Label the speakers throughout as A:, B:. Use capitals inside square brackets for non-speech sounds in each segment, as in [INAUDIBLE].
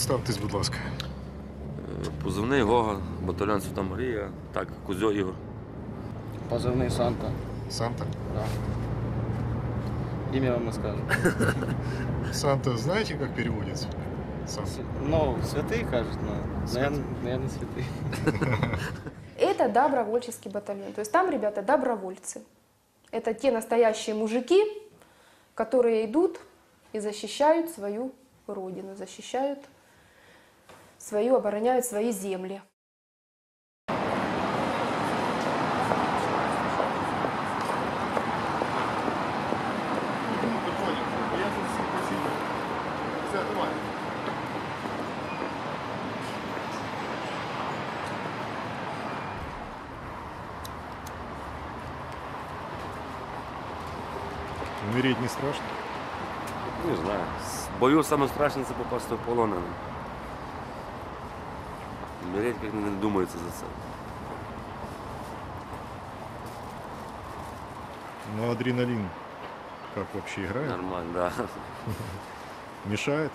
A: Представтесь, будь ласка.
B: Позивний Гога, батальйон Свята Марія, так, Кузьо Ігор.
C: Позывный Санта.
A: Санта.
C: Да. Имя вам и скажем. [LAUGHS]
A: Санта, знаете, как переводится? Санта.
C: Ну, святые, кажется, но, наверное, наверное, святые. [LAUGHS]
D: Это добровольческий батальон. То есть там ребята добровольцы. Это те настоящие мужики, которые идут и защищают свою родину, защищают свою, обороняют свои земли.
A: Умереть не страшно?
B: Не знаю. В бою саме страшне це попасти в полонених. Мірять як не думається за це.
A: Ну, адреналин как вообще играет?
B: Нормально, да.
A: Мешает?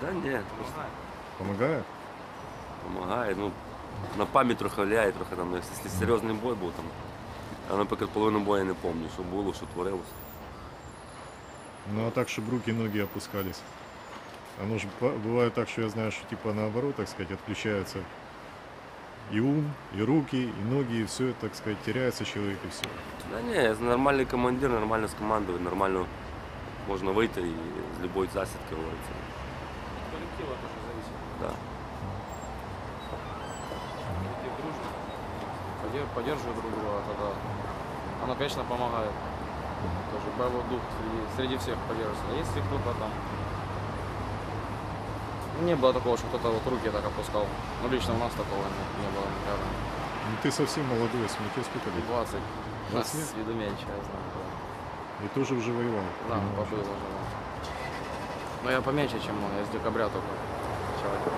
B: Да ні, просто
A: Помогает?
B: допомагає. Ну, на пам'ять трохи вляє, трохи там, якщо серйозний бой був там. Я, наприклад, половину бою не пам'ятаю, що було, що творилося.
A: Ну, а так, чтобы руки, ноги опускались. Оно же ба- бывает так, что я знаю, что типа наоборот, так сказать, отключаются и ум, и руки, и ноги, и все, так сказать, теряется человек, и все.
B: Да ні, я нормальний командир, нормально з командою, нормально можна вийти і з будь-якої засідки говориться.
C: Коллектива тоже зависит.
B: Да.
C: Коллектив дружный. Поддер- Поддерживают друг друга, тогда оно, конечно, помогает. Тоже боевой дух среди, среди всех поддерживается. А если кто-то там... не было такого, что кто-то вот руки так опускал. Ну, лично у нас такого не, не было никогда.
A: Ну, ты совсем молодой, смотри, тебе сколько лет?
C: 20.
A: 20 лет?
C: Виду меньше, я знаю. да.
A: И тоже уже воевал.
C: Да, побыл уже. да. Но я поменьше, чем он. Я с декабря только человек.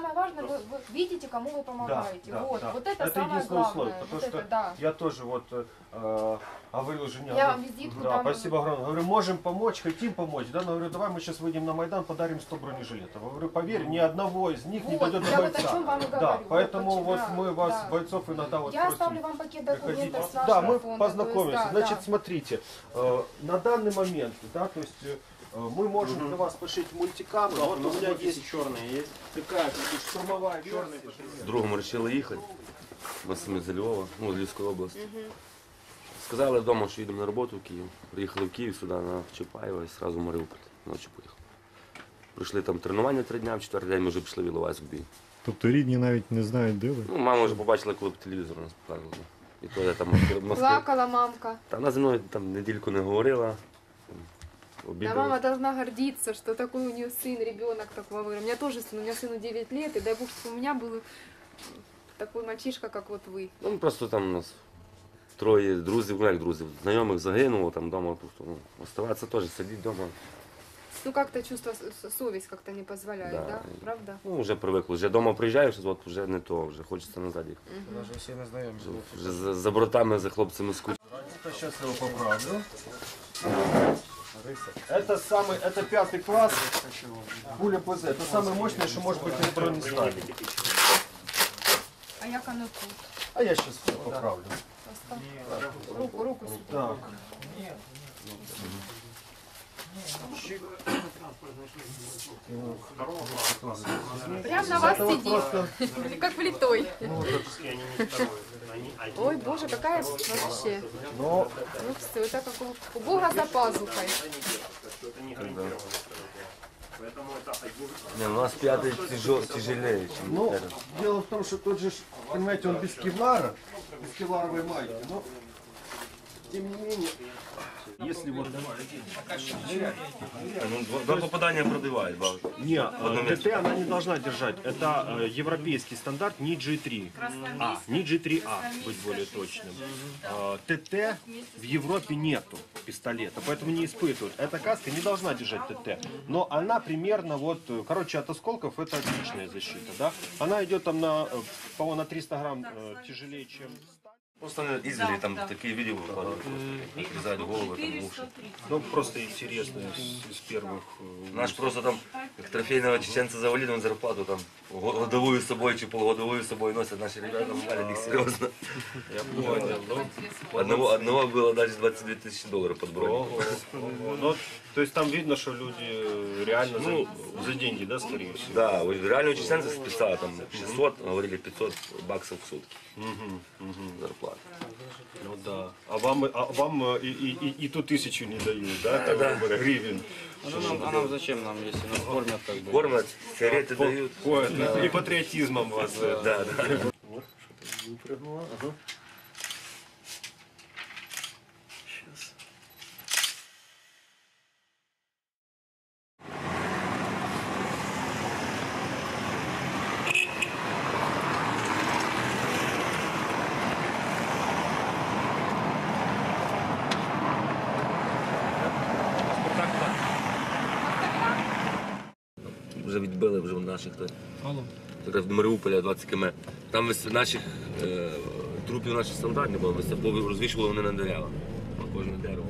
D: Самое важное, вы, вы видите, кому вы помогаете.
E: да,
D: вот,
E: да.
D: вот это,
E: Это
D: самое
E: единственное
D: главное.
E: условие, потому
D: вот
E: что
D: это, да.
E: Я тоже вот э, говорил жене.
D: Я вам визитку
E: да,
D: дам.
E: спасибо огромное. Говорю, можем помочь, хотим помочь. Да, но говорю, давай мы сейчас выйдем на Майдан, подарим 100 бронежилетов. Говорю, поверь, ни одного из них не
D: Вот,
E: дойдет
D: я
E: до
D: вот
E: бойца.
D: о чем вам и
E: да,
D: говорю.
E: поэтому
D: Вот
E: вот мы
D: да,
E: вас,
D: да.
E: бойцов, иногда вот
D: Я оставлю вам пакет документов с
E: Да, мы
D: фонда.
E: познакомимся.
D: Есть, да,
E: Значит,
D: да.
E: смотрите, э, на данный момент, да, то есть э, мы можем для вас пошить мультикамы. вот у меня есть черные есть. Такая как бы штурмовая черная.
B: З другом вирішили їхати. Ми самі з Львова, ну, з Львівської області. Сказали вдома, що їдемо на роботу в Київ. Приїхали в Київ сюди на Чапаєва і одразу в Маріуполь. Ночі поїхали. Прийшли там тренування три дня, в четвертий день ми вже пішли в Іловайськ в бій.
A: Тобто рідні навіть не знають, де ви?
B: Ну, мама вже побачила, коли по телевізору нас показували. І то я там в [LAUGHS] Москві.
D: Плакала мамка.
B: Та вона зі мною там недільку не говорила.
D: Да,
B: Обідали.
D: мама должна гордиться, что такой у нее сын, ребенок такого. У меня тоже сын, у меня сыну 9 лет, и дай бог, чтобы у меня был такой мальчишка, как вот вы.
B: Ну, просто там у нас троє друзів, ну як друзів, знайомих загинуло, там вдома просто ну, оставатися теж, сидіти вдома.
D: Ну, как-то чувство, с- с- совесть как-то не позволяет, да?
B: Да.
D: Правда?
B: Ну, вже привикли. Вже вдома приїжджаєш, от вже не то, вже хочеться назад їхати.
C: Даже все не знаем.
B: Вже, вже за, за братами, за хлопцями скучно.
E: Сейчас я его поправлю. Это самый, это пятый класс. Пуля ПЗ. Это самое мощное, что может быть в бронестале.
D: А як оно тут?
E: А я сейчас все поправлю.
D: Руку, руку сюда.
E: Так.
D: Прям на вас сидит, как влитой. Ой, боже, какая вообще.
E: Но
D: Ну все, это как у, у Бога за пазухой.
B: Не, ну, у нас п'ятий тяжел, тяжелее, ніж
E: ну, дело в том, что тот же, понимаете, он без кевлара, без кевларовой майки. Но, тем не менее, если вот...
B: Ну, два попадання продивають, бабушка.
E: Не, э, ДТ она не должна держать. Это э, европейский стандарт не G3. А, не G3A, быть более точным. Э, ТТ в Европе нету пистолета, поэтому не испытывают. Эта каска не должна держать ТТ. Но она примерно вот, короче, от осколков это отличная защита, да? Она идет там на, по-моему, на 300 грамм тяжелее, чем...
B: Просто они издали там такие видео выкладывают, просто отрезают головы, там, уши.
E: Ну, просто интересно из, из первых. э,
B: Наш просто там, как трофейного чеченца завалили на зарплату, там, го- годовую с собой, чи полугодовую с собой носят наши ребята, маленьких, серьезно.
E: Я понял.
B: Одного, одного было даже 22 тысячи долларов под бронь.
E: Ого, ого. Ну, то есть там видно, что люди э, реально
B: Ну,
E: за, за деньги, да, скорее всего?
B: Да, вот реально у чеченцев списала там 600, говорили 500 баксов в сутки
E: Мгм, мгм.
B: зарплата.
E: Ну да. А вам, а вам э, и, и, и, и ту тысячу не дают, да, так говоря, гривен?
C: А нам, а нам зачем нам, если нас кормят как бы?
B: Кормят, сигареты дают.
E: Ой, и патриотизмом вас. э,
B: Да, да.
E: Вот, что-то выпрыгнуло. Ага.
B: Вже відбили вже наших. то- Якраз в Маріуполя 20 км. Там вис- наших е, трупів наших солдат не було, виставково розвішували вони на дерева. На кожне дерево.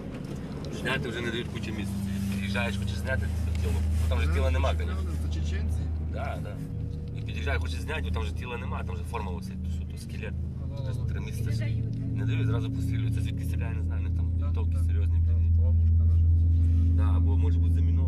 B: Зняти вже не дають кучу місць. Під'їжджаєш, хочеш зняти, ну, там вже тіла нема, звісно.
F: Це чеченці?
B: Да, да. І під'їжджаєш, хочеш зняти, бо там вже тіла нема, там вже форма то, що, то скелет. Тобто три місяці. Не дають. Не дають, зразу пострілюються. Звідки стріляє, не знаю, у них там винтовки серйозні.
F: Наша.
B: Да, або може бути заміна.